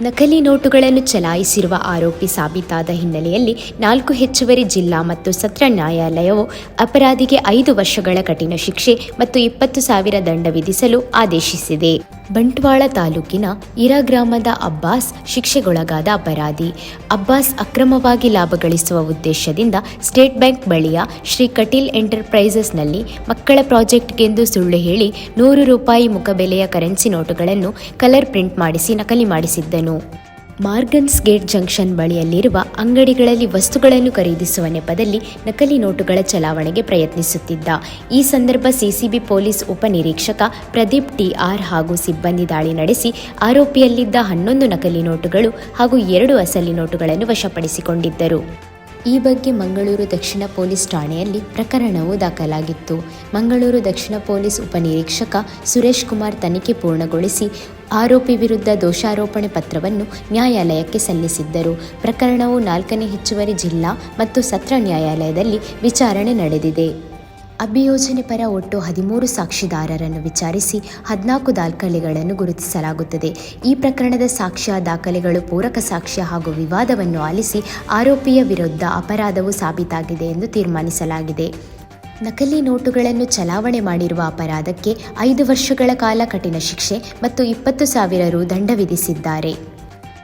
ನಕಲಿ ನೋಟುಗಳನ್ನು ಚಲಾಯಿಸಿರುವ ಆರೋಪಿ ಸಾಬೀತಾದ ಹಿನ್ನೆಲೆಯಲ್ಲಿ ನಾಲ್ಕು ಹೆಚ್ಚುವರಿ ಜಿಲ್ಲಾ ಮತ್ತು ಸತ್ರ ನ್ಯಾಯಾಲಯವು ಅಪರಾಧಿಗೆ ಐದು ವರ್ಷಗಳ ಕಠಿಣ ಶಿಕ್ಷೆ ಮತ್ತು ಇಪ್ಪತ್ತು ಸಾವಿರ ದಂಡ ವಿಧಿಸಲು ಆದೇಶಿಸಿದೆ. ಬಂಟ್ವಾಳ ತಾಲೂಕಿನ ಇರಾ ಗ್ರಾಮದ ಅಬ್ಬಾಸ್ ಶಿಕ್ಷೆಗೊಳಗಾದ ಅಪರಾಧಿ. ಅಬ್ಬಾಸ್ ಅಕ್ರಮವಾಗಿ ಲಾಭ ಗಳಿಸುವ ಉದ್ದೇಶದಿಂದ ಸ್ಟೇಟ್ ಬ್ಯಾಂಕ್ ಬಳಿಯ ಶ್ರೀ ಕಟೀಲ್ ಎಂಟರ್ಪ್ರೈಸಸ್ನಲ್ಲಿ ಮಕ್ಕಳ ಪ್ರಾಜೆಕ್ಟ್ಗೆಂದು ಸುಳ್ಳು ಹೇಳಿ ನೂರು ರೂಪಾಯಿ ಮುಖಬೆಲೆಯ ಕರೆನ್ಸಿ ನೋಟುಗಳನ್ನು ಕಲರ್ ಪ್ರಿಂಟ್ ಮಾಡಿಸಿ ನಕಲಿ ಮಾಡಿಸಿದ್ದನು. ಮಾರ್ಗನ್ಸ್ ಗೇಟ್ ಜಂಕ್ಷನ್ ಬಳಿಯಲ್ಲಿರುವ ಅಂಗಡಿಗಳಲ್ಲಿ ವಸ್ತುಗಳನ್ನು ಖರೀದಿಸುವ ನೆಪದಲ್ಲಿ ನಕಲಿ ನೋಟುಗಳ ಚಲಾವಣೆಗೆ ಪ್ರಯತ್ನಿಸುತ್ತಿದ್ದ. ಈ ಸಂದರ್ಭ ಸಿಸಿಬಿ ಪೊಲೀಸ್ ಉಪನಿರೀಕ್ಷಕ ಪ್ರದೀಪ್ ಟಿಆರ್ ಹಾಗೂ ಸಿಬ್ಬಂದಿ ದಾಳಿ ನಡೆಸಿ ಆರೋಪಿಯಲ್ಲಿದ್ದ ಹನ್ನೊಂದು ನಕಲಿ ನೋಟುಗಳು ಹಾಗೂ ಎರಡು ಅಸಲಿ ನೋಟುಗಳನ್ನು ವಶಪಡಿಸಿಕೊಂಡಿದ್ದರು. ಈ ಬಗ್ಗೆ ಮಂಗಳೂರು ದಕ್ಷಿಣ ಪೊಲೀಸ್ ಠಾಣೆಯಲ್ಲಿ ಪ್ರಕರಣವು ದಾಖಲಾಗಿತ್ತು. ಮಂಗಳೂರು ದಕ್ಷಿಣ ಪೊಲೀಸ್ ಉಪನಿರೀಕ್ಷಕ ಸುರೇಶ್ ಕುಮಾರ್ ತನಿಖೆ ಪೂರ್ಣಗೊಳಿಸಿ ಆರೋಪಿ ವಿರುದ್ಧ ದೋಷಾರೋಪಣೆ ಪತ್ರವನ್ನು ನ್ಯಾಯಾಲಯಕ್ಕೆ ಸಲ್ಲಿಸಿದ್ದರು. ಪ್ರಕರಣವು ನಾಲ್ಕನೇ ಹೆಚ್ಚುವರಿ ಜಿಲ್ಲಾ ಮತ್ತು ಸತ್ರ ನ್ಯಾಯಾಲಯದಲ್ಲಿ ವಿಚಾರಣೆ ನಡೆದಿದೆ. ಅಭಿಯೋಜನೆ ಪರ ಒಟ್ಟು ಹದಿಮೂರು ಸಾಕ್ಷಿದಾರರನ್ನು ವಿಚಾರಿಸಿ ಹದಿನಾಲ್ಕು ದಾಖಲೆಗಳನ್ನು ಗುರುತಿಸಲಾಗುತ್ತದೆ. ಈ ಪ್ರಕರಣದ ಸಾಕ್ಷ್ಯ, ದಾಖಲೆಗಳು ಪೂರಕ ಸಾಕ್ಷ್ಯ ಹಾಗೂ ವಿವಾದವನ್ನು ಆಲಿಸಿ ಆರೋಪಿಯ ವಿರುದ್ಧ ಅಪರಾಧವು ಸಾಬೀತಾಗಿದೆ ಎಂದು ತೀರ್ಮಾನಿಸಲಾಗಿದೆ. ನಕಲಿ ನೋಟುಗಳನ್ನು ಚಲಾವಣೆ ಮಾಡಿರುವ ಅಪರಾಧಕ್ಕೆ ಐದು ವರ್ಷಗಳ ಕಾಲ ಕಠಿಣ ಶಿಕ್ಷೆ ಮತ್ತು ಇಪ್ಪತ್ತು ಸಾವಿರ ರು ದಂಡ ವಿಧಿಸಿದ್ದಾರೆ.